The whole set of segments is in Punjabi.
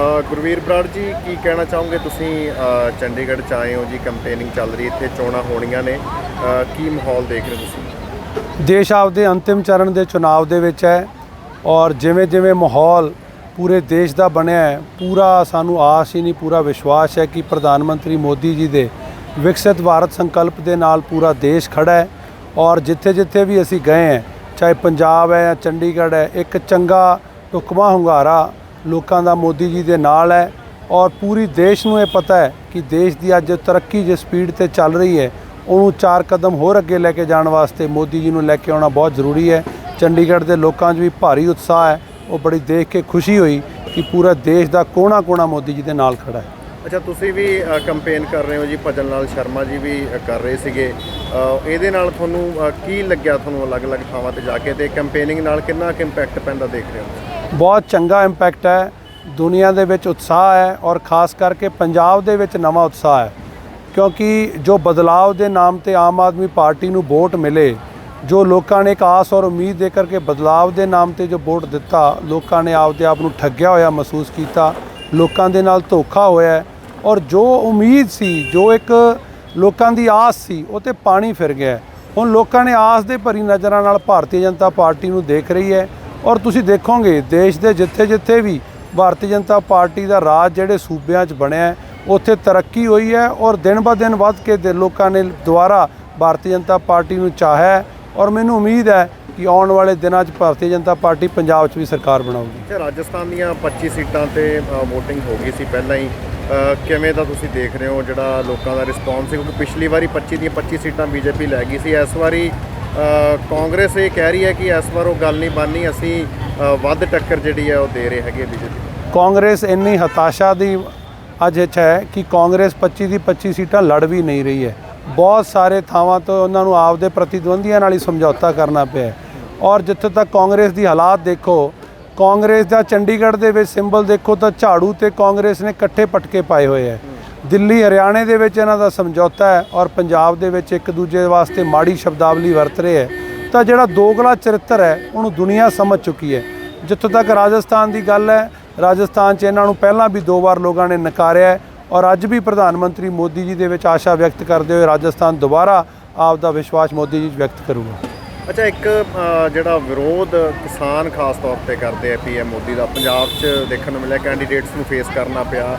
ਗੁਰਵੀਰ ਬਰਾੜ ਜੀ, ਕੀ ਕਹਿਣਾ ਚਾਹੋਗੇ? ਤੁਸੀਂ ਚੰਡੀਗੜ੍ਹ ਚ ਆਏ ਹੋ ਜੀ ਕੰਪੇਨਿੰਗ ਚੱਲ ਰਹੀ ਇੱਥੇ ਚੋਣਾਂ ਹੋਣੀਆਂ ਨੇ। ਕੀ ਮਾਹੌਲ ਦੇਖ ਰਹੇ ਹੋ ਤੁਸੀਂ? ਦੇਸ਼ ਆਪਦੇ ਅੰਤਿਮ ਚਰਨ ਦੇ ਚੁਣਾਵ ਦੇ ਵਿੱਚ ਹੈ ਔਰ ਜਿਵੇਂ ਜਿਵੇਂ ਮਾਹੌਲ ਪੂਰੇ ਦੇਸ਼ ਦਾ ਬਣਿਆ ਹੈ, ਪੂਰਾ ਸਾਨੂੰ ਆਸ ਹੀ ਨਹੀਂ, ਪੂਰਾ ਵਿਸ਼ਵਾਸ ਹੈ ਕਿ ਪ੍ਰਧਾਨ ਮੰਤਰੀ ਮੋਦੀ ਜੀ ਦੇ ਵਿਕਸਿਤ ਭਾਰਤ ਸੰਕਲਪ ਦੇ ਨਾਲ ਪੂਰਾ ਦੇਸ਼ ਖੜਾ ਹੈ ਔਰ ਜਿੱਥੇ ਜਿੱਥੇ ਵੀ ਅਸੀਂ ਗਏ ਹੈ, ਚਾਹੇ ਪੰਜਾਬ ਹੈ ਜਾਂ ਚੰਡੀਗੜ੍ਹ ਹੈ, ਇੱਕ ਚੰਗਾ, ਢੁਕਵਾਂ ਹੁੰਗਾਰਾ ਲੋਕਾਂ ਦਾ ਮੋਦੀ ਜੀ ਦੇ ਨਾਲ ਹੈ ਔਰ ਪੂਰੀ ਦੇਸ਼ ਨੂੰ ਇਹ ਪਤਾ ਹੈ ਕਿ ਦੇਸ਼ ਦੀ ਅੱਜ ਤਰੱਕੀ ਜਿਸ ਸਪੀਡ ਤੇ ਚੱਲ ਰਹੀ ਹੈ, ਉਹਨੂੰ ਚਾਰ ਕਦਮ ਹੋਰ ਅੱਗੇ ਲੈ ਕੇ ਜਾਣ ਵਾਸਤੇ ਮੋਦੀ ਜੀ ਨੂੰ ਲੈ ਕੇ ਆਉਣਾ ਬਹੁਤ ਜ਼ਰੂਰੀ ਹੈ। ਚੰਡੀਗੜ੍ਹ ਦੇ ਲੋਕਾਂ 'ਚ ਵੀ ਭਾਰੀ ਉਤਸ਼ਾਹ ਹੈ। ਉਹ ਬੜੀ ਦੇਖ ਕੇ ਖੁਸ਼ੀ ਹੋਈ ਕਿ ਪੂਰਾ ਦੇਸ਼ ਦਾ ਕੋਣਾ-ਕੋਣਾ ਮੋਦੀ ਜੀ ਦੇ ਨਾਲ ਖੜਾ ਹੈ। ਅੱਛਾ, ਤੁਸੀਂ ਵੀ ਕੰਪੇਨ ਕਰ ਰਹੇ ਹੋ ਜੀ, ਭਜਨ ਲਾਲ ਸ਼ਰਮਾ ਜੀ ਵੀ ਕਰ ਰਹੇ ਸੀਗੇ। ਇਹਦੇ ਨਾਲ ਤੁਹਾਨੂੰ ਕੀ ਲੱਗਿਆ ਤੁਹਾਨੂੰ ਅਲੱਗ-ਅਲੱਗ ਥਾਵਾਂ ਤੇ ਜਾ ਕੇ? ਤੇ ਕੰਪੇਨਿੰਗ ਨਾਲ ਕਿੰਨਾ ਕੁ ਇੰਪੈਕਟ ਪੈਂਦਾ ਦੇਖ ਰਹੇ ਹੋ? ਬਹੁਤ ਚੰਗਾ ਇੰਪੈਕਟ ਹੈ। ਦੁਨੀਆ ਦੇ ਵਿੱਚ ਉਤਸ਼ਾਹ ਹੈ ਔਰ ਖਾਸ ਕਰਕੇ ਪੰਜਾਬ ਦੇ ਵਿੱਚ ਨਵਾਂ ਉਤਸ਼ਾਹ ਹੈ। ਕਿਉਂਕਿ ਜੋ ਬਦਲਾਵ ਦੇ ਨਾਮ ਤੇ ਆਮ ਆਦਮੀ ਪਾਰਟੀ ਨੂੰ ਵੋਟ ਮਿਲੇ, ਜੋ ਲੋਕਾਂ ਨੇ ਇੱਕ ਆਸ ਔਰ ਉਮੀਦ ਦੇ ਕਰਕੇ ਬਦਲਾਵ ਦੇ ਨਾਮ ਤੇ ਜੋ ਵੋਟ ਦਿੱਤਾ, ਲੋਕਾਂ ਨੇ ਆਪਦੇ ਆਪ ਨੂੰ ਠੱਗਿਆ ਹੋਇਆ ਮਹਿਸੂਸ ਕੀਤਾ, ਲੋਕਾਂ ਦੇ ਨਾਲ ਧੋਖਾ ਹੋਇਆ ਔਰ ਜੋ ਉਮੀਦ ਸੀ, ਜੋ ਇੱਕ ਲੋਕਾਂ ਦੀ ਆਸ ਸੀ, ਉਹ ਤੇ ਪਾਣੀ ਫਿਰ ਗਿਆ ਹੁਣ ਲੋਕਾਂ ਨੇ ਆਸ ਦੇ ਭਰੀ ਨਜ਼ਰਾਂ ਨਾਲ ਭਾਰਤੀ ਜਨਤਾ ਪਾਰਟੀ ਨੂੰ ਦੇਖ ਰਹੀ ਹੈ। ਔਰ ਤੁਸੀਂ ਦੇਖੋਗੇ ਦੇਸ਼ ਦੇ ਜਿੱਥੇ-ਜਿੱਥੇ ਵੀ ਭਾਰਤੀ ਜਨਤਾ ਪਾਰਟੀ ਦਾ ਰਾਜ ਜਿਹੜੇ ਸੂਬਿਆਂ 'ਚ ਬਣਿਆ ਉੱਥੇ ਤਰੱਕੀ ਹੋਈ ਹੈ ਔਰ ਦਿਨ ਬਾ ਦਿਨ ਵੱਧ ਕੇ ਦੇ ਲੋਕਾਂ ਨੇ ਦੁਬਾਰਾ ਭਾਰਤੀ ਜਨਤਾ ਪਾਰਟੀ ਨੂੰ ਚਾਹਿਆ ਔਰ ਮੈਨੂੰ ਉਮੀਦ ਹੈ ਕਿ ਆਉਣ ਵਾਲੇ ਦਿਨਾਂ 'ਚ ਭਾਰਤੀ ਜਨਤਾ ਪਾਰਟੀ ਪੰਜਾਬ 'ਚ ਵੀ ਸਰਕਾਰ ਬਣਾਉਗੀ ਅੱਛਾ, ਰਾਜਸਥਾਨ ਦੀਆਂ 25 ਸੀਟਾਂ ਤੇ VOTING ਹੋ ਗਈ ਸੀ ਪਹਿਲਾਂ ਹੀ। ਕਿਵੇਂ ਦਾ ਤੁਸੀਂ ਦੇਖ ਰਹੇ ਹੋ ਜਿਹੜਾ ਲੋਕਾਂ ਦਾ ਰਿਸਪੌਂਸ ਸੀ? ਕਿਉਂਕਿ ਪਿਛਲੀ ਵਾਰੀ 25 ਦੀਆਂ 25 ਸੀਟਾਂ ਬੀਜੇਪੀ ਲੈ ਗਈ ਸੀ। ਇਸ ਵਾਰੀ ਕਾਂਗਰਸ ਇਹ ਕਹਿ ਰਹੀ ਹੈ ਕਿ ਇਸ ਵਾਰ ਉਹ ਗੱਲ ਨਹੀਂ ਬਣਨੀ, ਅਸੀਂ ਵੱਧ ਟੱਕਰ ਜਿਹੜੀ ਹੈ ਉਹ ਦੇ ਰਹੇ ਹੈਗੇ ਬੀਜੇਪੀ ਕਾਂਗਰਸ ਇੰਨੀ ਹਤਾਸ਼ਾ ਦੀ ਅੱਜ ਵਿੱਚ ਹੈ ਕਿ ਕਾਂਗਰਸ 25 ਦੀ 25 ਸੀਟਾਂ ਲੜ ਵੀ ਨਹੀਂ ਰਹੀ ਹੈ। ਬਹੁਤ ਸਾਰੇ ਥਾਵਾਂ ਤੋਂ ਉਹਨਾਂ ਨੂੰ ਆਪਦੇ ਪ੍ਰਤੀਦਵੰਦੀਆਂ ਨਾਲ ਹੀ ਸਮਝੌਤਾ ਕਰਨਾ ਪਿਆ ਔਰ ਜਿੱਥੇ ਤੱਕ ਕਾਂਗਰਸ ਦੀ ਹਾਲਾਤ ਦੇਖੋ, ਕਾਂਗਰਸ ਦਾ ਚੰਡੀਗੜ੍ਹ ਦੇ ਵਿੱਚ ਸਿੰਬਲ ਦੇਖੋ ਤਾਂ ਝਾੜੂ ਤੇ ਕਾਂਗਰਸ ਨੇ ਇਕੱਠੇ ਪਟਕੇ ਪਾਏ ਹੋਏ ਹੈ। ਦਿੱਲੀ, ਹਰਿਆਣੇ ਦੇ ਵਿੱਚ ਇਹਨਾਂ ਦਾ ਸਮਝੌਤਾ ਹੈ ਔਰ ਪੰਜਾਬ ਦੇ ਵਿੱਚ ਇੱਕ ਦੂਜੇ ਵਾਸਤੇ ਮਾੜੀ ਸ਼ਬਦਾਵਲੀ ਵਰਤ ਰਹੇ ਹੈ। ਤਾਂ ਜਿਹੜਾ ਦੋਗਲਾ ਚਰਿੱਤਰ ਹੈ, ਉਹਨੂੰ ਦੁਨੀਆ ਸਮਝ ਚੁੱਕੀ ਹੈ। ਜਿੱਥੋਂ ਤੱਕ ਰਾਜਸਥਾਨ ਦੀ ਗੱਲ ਹੈ, ਰਾਜਸਥਾਨ 'ਚ ਇਹਨਾਂ ਨੂੰ ਪਹਿਲਾਂ ਵੀ ਦੋ ਵਾਰ ਲੋਕਾਂ ਨੇ ਨਕਾਰਿਆ ਔਰ ਅੱਜ ਵੀ ਪ੍ਰਧਾਨ ਮੰਤਰੀ ਮੋਦੀ ਜੀ ਦੇ ਵਿੱਚ ਆਸ਼ਾ ਵਿਅਕਤ ਕਰਦੇ ਹੋਏ ਰਾਜਸਥਾਨ ਦੁਬਾਰਾ ਆਪ ਦਾ ਵਿਸ਼ਵਾਸ ਮੋਦੀ ਜੀ ਵਿਅਕਤ ਕਰੂਗਾ। ਅੱਛਾ, ਇੱਕ ਜਿਹੜਾ ਵਿਰੋਧ ਕਿਸਾਨ ਖਾਸ ਤੌਰ ਤੇ ਕਰਦੇ ਆ ਪੀਐਮ ਮੋਦੀ ਦਾ, ਪੰਜਾਬ 'ਚ ਦੇਖਣ ਨੂੰ ਮਿਲਿਆ, ਕੈਂਡੀਡੇਟਸ ਨੂੰ ਫੇਸ ਕਰਨਾ ਪਿਆ।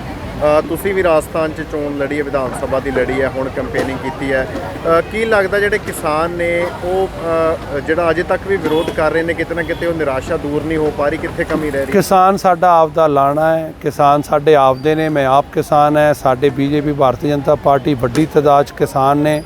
ਤੁਸੀਂ ਵੀ ਰਾਜਸਥਾਨ 'ਚ ਚੋਣ ਲੜੀ ਹੈ, ਵਿਧਾਨ ਸਭਾ ਦੀ ਲੜੀ ਹੈ, ਹੁਣ ਕੰਪੇਨਿੰਗ ਕੀਤੀ ਹੈ। ਕੀ ਲੱਗਦਾ ਜਿਹੜੇ ਕਿਸਾਨ ਨੇ, ਉਹ ਜਿਹੜਾ ਅਜੇ ਤੱਕ ਵੀ ਵਿਰੋਧ ਕਰ ਰਹੇ ਨੇ, ਕਿਤੇ ਨਾ ਕਿਤੇ ਉਹ ਨਿਰਾਸ਼ਾ ਦੂਰ ਨਹੀਂ ਹੋ ਪਾ ਰਹੀ, ਕਿੱਥੇ ਕਮੀ ਰਹਿ ਰਹੀ ਕਿਸਾਨ ਸਾਡਾ ਆਪ ਦਾ ਲਾਣਾ ਹੈ, ਕਿਸਾਨ ਸਾਡੇ ਆਪਦੇ ਨੇ, ਮੈਂ ਆਪ ਕਿਸਾਨ ਹੈ, ਸਾਡੇ ਬੀਜੇਪੀ, ਭਾਰਤੀ ਜਨਤਾ ਪਾਰਟੀ ਵੱਡੀ ਤਾਦਾਦ 'ਚ ਕਿਸਾਨ ਨੇ।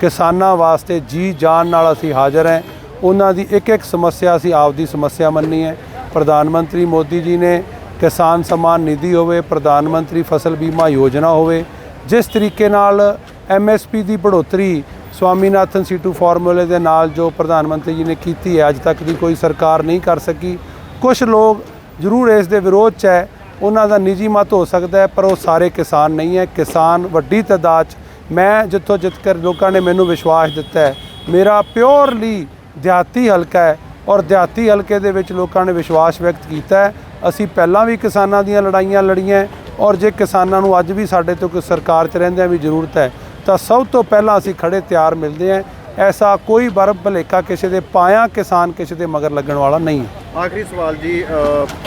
ਕਿਸਾਨਾਂ ਵਾਸਤੇ ਜੀ ਜਾਨ ਨਾਲ ਅਸੀਂ ਹਾਜ਼ਰ ਹਾਂ। ਉਹਨਾਂ ਦੀ ਇੱਕ ਇੱਕ ਸਮੱਸਿਆ ਅਸੀਂ ਆਪ ਦੀ ਸਮੱਸਿਆ ਮੰਨੀ ਹੈ ਪ੍ਰਧਾਨ ਮੰਤਰੀ ਮੋਦੀ ਜੀ ਨੇ ਕਿਸਾਨ ਸਨਮਾਨ ਨਿਧੀ ਹੋਵੇ, ਪ੍ਰਧਾਨ ਮੰਤਰੀ ਫਸਲ ਬੀਮਾ ਯੋਜਨਾ ਹੋਵੇ, ਜਿਸ ਤਰੀਕੇ ਨਾਲ ਐਮਐਸਪੀ ਦੀ ਬੜੋਤਰੀ ਸਵਾਮੀਨਾਥਨ ਸੀਟੂ ਫਾਰਮੂਲੇ ਦੇ ਨਾਲ ਜੋ ਪ੍ਰਧਾਨ ਮੰਤਰੀ ਜੀ ਨੇ ਕੀਤੀ ਹੈ, ਅੱਜ ਤੱਕ ਦੀ ਕੋਈ ਸਰਕਾਰ ਨਹੀਂ ਕਰ ਸਕੀ। ਕੁਝ ਲੋਕ ਜ਼ਰੂਰ ਇਸ ਦੇ ਵਿਰੋਧ 'ਚ ਹੈ, ਉਹਨਾਂ ਦਾ ਨਿੱਜੀ ਮਤ ਹੋ ਸਕਦਾ ਹੈ, ਪਰ ਉਹ ਸਾਰੇ ਕਿਸਾਨ ਨਹੀਂ ਹੈ। ਕਿਸਾਨ ਵੱਡੀ ਤਾਦਾਦ 'ਚ ਮੈਂ ਜਿੱਥੋਂ ਜਿੱਤ ਕਰ ਲੋਕਾਂ ਨੇ ਮੈਨੂੰ ਵਿਸ਼ਵਾਸ ਦਿੱਤਾ ਹੈ, ਮੇਰਾ ਪਿਓਰਲੀ ਦਿਹਾਤੀ ਹਲਕਾ ਹੈ ਔਰ ਦਿਹਾਤੀ ਹਲਕੇ ਦੇ ਵਿੱਚ ਲੋਕਾਂ ਨੇ ਵਿਸ਼ਵਾਸ ਵਿਅਕਤ ਕੀਤਾ ਹੈ। ਅਸੀਂ ਪਹਿਲਾਂ ਵੀ ਕਿਸਾਨਾਂ ਦੀਆਂ ਲੜਾਈਆਂ ਲੜੀਆਂ ਔਰ ਜੇ ਕਿਸਾਨਾਂ ਨੂੰ ਅੱਜ ਵੀ ਸਾਡੇ ਤੋਂ ਕੋਈ ਸਰਕਾਰ 'ਚ ਰਹਿੰਦਿਆਂ ਵੀ ਜ਼ਰੂਰਤ ਹੈ, ਤਾਂ ਸਭ ਤੋਂ ਪਹਿਲਾਂ ਅਸੀਂ ਖੜੇ ਤਿਆਰ ਮਿਲਦੇ ਹਾਂ। ਐਸਾ ਕੋਈ ਬਰਬ ਭਲੇਖਾ ਕਿਸੇ ਦੇ ਪਾਇਆ ਕਿਸਾਨ ਕਿਸੇ ਦੇ ਮਗਰ ਲੱਗਣ ਵਾਲਾ ਨਹੀਂ ਆਖਰੀ ਸਵਾਲ ਜੀ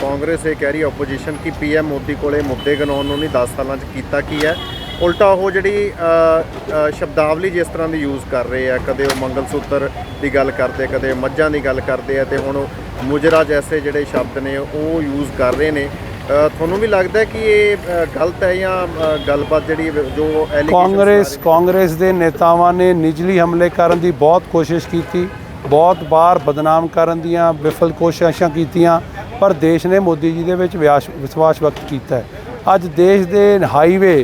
ਕਾਂਗਰਸ ਇਹ ਕਹਿ ਰਹੀ ਹੈ ਆਪੋਜੀਸ਼ਨ ਕਿ ਪੀਐਮ ਮੋਦੀ ਕੋਲੇ ਮੁੱਦੇ ਗਨਾਉਣ ਨੂੰ ਨਹੀਂ 10 ਸਾਲਾਂ 'ਚ ਕੀਤਾ ਕੀ ਹੈ। ਉਲਟਾ ਉਹ ਜਿਹੜੀ ਸ਼ਬਦਾਵਲੀ ਜਿਸ ਤਰ੍ਹਾਂ ਦੀ ਯੂਜ਼ ਕਰ ਰਹੇ ਆ, ਕਦੇ ਉਹ ਮੰਗਲ ਸੂਤਰ ਦੀ ਗੱਲ ਕਰਦੇ ਕਦੇ ਮੱਝਾਂ ਦੀ ਗੱਲ ਕਰਦੇ ਆ, ਤੇ ਹੁਣ ਉਹ ਮੁਜਰਾ ਜੈਸੇ ਜਿਹੜੇ ਸ਼ਬਦ ਨੇ ਉਹ ਯੂਜ਼ ਕਰ ਰਹੇ ਨੇ। ਤੁਹਾਨੂੰ ਵੀ ਲੱਗਦਾ ਕਿ ਇਹ ਗਲਤ ਹੈ ਜਾਂ ਗੱਲਬਾਤ ਜਿਹੜੀ ਜੋ ਕਾਂਗਰਸ ਕਾਂਗਰਸ ਦੇ ਨੇਤਾਵਾਂ ਨੇ ਨਿਜਲੀ ਹਮਲੇ ਕਰਨ ਦੀ ਬਹੁਤ ਕੋਸ਼ਿਸ਼ ਕੀਤੀ ਬਹੁਤ ਵਾਰ ਬਦਨਾਮ ਕਰਨ ਦੀਆਂ ਵਿਫਲ ਕੋਸ਼ਿਸ਼ਾਂ ਕੀਤੀਆਂ ਪਰ ਦੇਸ਼ ਨੇ ਮੋਦੀ ਜੀ ਦੇ ਵਿੱਚ ਵਿਸ਼ਵਾਸ ਵਿਅਕਤ ਕੀਤਾ ਹੈ। ਅੱਜ ਦੇਸ਼ ਦੇ ਹਾਈਵੇ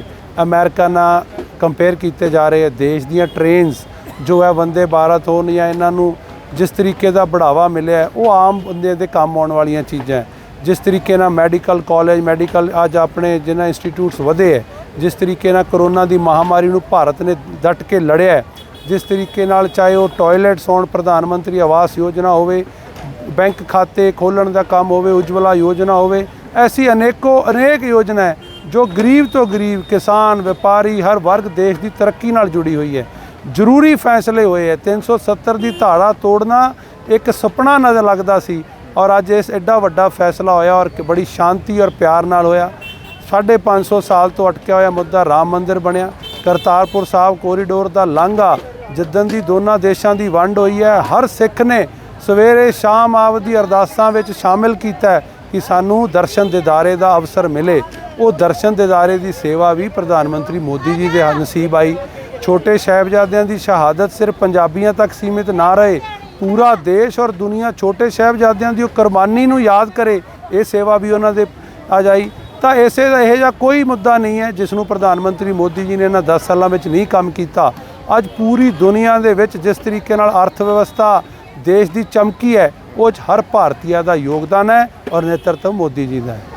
ਅਮਰੀਕਾ ਨਾਲ ਕੰਪੇਅਰ ਕੀਤੇ ਜਾ ਰਹੇ ਹੈ ਦੇਸ਼ ਦੀਆਂ ਟ੍ਰੇਨਸ ਜੋ ਹੈ ਵੰਦੇ ਭਾਰਤ ਹੋਣ ਜਾਂ ਇਹਨਾਂ ਨੂੰ ਜਿਸ ਤਰੀਕੇ ਦਾ ਬੜਾਵਾ ਮਿਲਿਆ ਉਹ ਆਮ ਬੰਦੇ ਦੇ ਕੰਮ ਆਉਣ ਵਾਲੀਆਂ ਚੀਜ਼ਾਂ ਜਿਸ ਤਰੀਕੇ ਨਾਲ ਮੈਡੀਕਲ ਕਾਲਜ, ਮੈਡੀਕਲ ਅੱਜ ਆਪਣੇ ਜਿਨ੍ਹਾਂ ਇੰਸਟੀਚਿਊਟਸ ਵਧੇ ਹੈ, ਜਿਸ ਤਰੀਕੇ ਨਾਲ ਕਰੋਨਾ ਦੀ ਮਹਾਮਾਰੀ ਨੂੰ ਭਾਰਤ ਨੇ ਡਟ ਕੇ ਲੜਿਆ ਜਿਸ ਤਰੀਕੇ ਨਾਲ ਚਾਹੇ ਉਹ ਟਾਇਲਟਸ ਹੋਣ, ਪ੍ਰਧਾਨ ਮੰਤਰੀ ਆਵਾਸ ਯੋਜਨਾ ਹੋਵੇ, ਬੈਂਕ ਖਾਤੇ ਖੋਲਣ ਦਾ ਕੰਮ ਹੋਵੇ, ਉਜਵਲਾ ਯੋਜਨਾ ਹੋਵੇ, ਐਸੀ ਅਨੇਕੋ ਅਨੇਕ ਯੋਜਨਾ ਹੈ ਜੋ ਗਰੀਬ ਤੋਂ ਗਰੀਬ ਕਿਸਾਨ, ਵਪਾਰੀ, ਹਰ ਵਰਗ, ਦੇਸ਼ ਦੀ ਤਰੱਕੀ ਨਾਲ ਜੁੜੀ ਹੋਈ ਹੈ। ਜ਼ਰੂਰੀ ਫੈਸਲੇ ਹੋਏ ਹੈ 370 ਦੀ ਧਾਰਾ ਤੋੜਨਾ ਇੱਕ ਸੁਪਨਾ ਨਜ਼ਰ ਲੱਗਦਾ ਸੀ ਔਰ ਅੱਜ ਇਸ ਐਡਾ ਵੱਡਾ ਫੈਸਲਾ ਹੋਇਆ ਔਰ ਬੜੀ ਸ਼ਾਂਤੀ ਔਰ ਪਿਆਰ ਨਾਲ ਹੋਇਆ। ਸਾਢੇ ਪੰਜ ਸੌ ਸਾਲ ਤੋਂ ਅਟਕਿਆ ਹੋਇਆ ਮੁੱਦਾ ਰਾਮ ਮੰਦਿਰ ਬਣਿਆ। ਕਰਤਾਰਪੁਰ ਸਾਹਿਬ ਕੋਰੀਡੋਰ ਦਾ ਲਾਂਘਾ, ਜਿੱਦਣ ਦੀ ਦੋਨਾਂ ਦੇਸ਼ਾਂ ਦੀ ਵੰਡ ਹੋਈ ਹੈ, ਹਰ ਸਿੱਖ ਨੇ ਸਵੇਰੇ ਸ਼ਾਮ ਆਪਦੀ ਅਰਦਾਸਾਂ ਵਿੱਚ ਸ਼ਾਮਿਲ ਕੀਤਾ ਕਿ ਸਾਨੂੰ ਦਰਸ਼ਨ ਦਿਦਾਰੇ ਦਾ ਅਵਸਰ ਮਿਲੇ। ਉਹ ਦਰਸ਼ਨ ਦਿਦਾਰੇ ਦੀ ਸੇਵਾ ਵੀ ਪ੍ਰਧਾਨ ਮੰਤਰੀ ਮੋਦੀ ਜੀ ਦੇ ਨਸੀਬ ਆਈ। ਛੋਟੇ ਸਾਹਿਬਜ਼ਾਦਿਆਂ ਦੀ ਸ਼ਹਾਦਤ ਸਿਰਫ ਪੰਜਾਬੀਆਂ ਤੱਕ ਸੀਮਿਤ ਨਾ ਰਹੇ, ਪੂਰਾ ਦੇਸ਼ ਔਰ ਦੁਨੀਆ ਛੋਟੇ ਸਾਹਿਬਜ਼ਾਦਿਆਂ ਦੀ ਉਹ ਕੁਰਬਾਨੀ ਨੂੰ ਯਾਦ ਕਰੇ, ਇਹ ਸੇਵਾ ਵੀ ਉਹਨਾਂ ਦੇ ਆ ਜਾਈ। ਤਾਂ ਇਸੇ ਦਾ ਇਹੋ ਜਿਹਾ ਕੋਈ ਮੁੱਦਾ ਨਹੀਂ ਹੈ ਜਿਸ ਨੂੰ ਪ੍ਰਧਾਨ ਮੰਤਰੀ ਮੋਦੀ ਜੀ ਨੇ ਇਹਨਾਂ 10 ਸਾਲਾਂ ਵਿੱਚ ਨਹੀਂ ਕੰਮ ਕੀਤਾ। ਅੱਜ ਪੂਰੀ ਦੁਨੀਆ ਦੇ ਵਿੱਚ ਜਿਸ ਤਰੀਕੇ ਨਾਲ ਅਰਥ ਵਿਵਸਥਾ ਦੇਸ਼ ਦੀ ਚਮਕੀ ਹੈ, ਉਹ 'ਚ ਹਰ ਭਾਰਤੀਆ ਦਾ ਯੋਗਦਾਨ ਹੈ ਔਰ ਨੇਤਰਤਵ ਮੋਦੀ ਜੀ ਦਾ ਹੈ।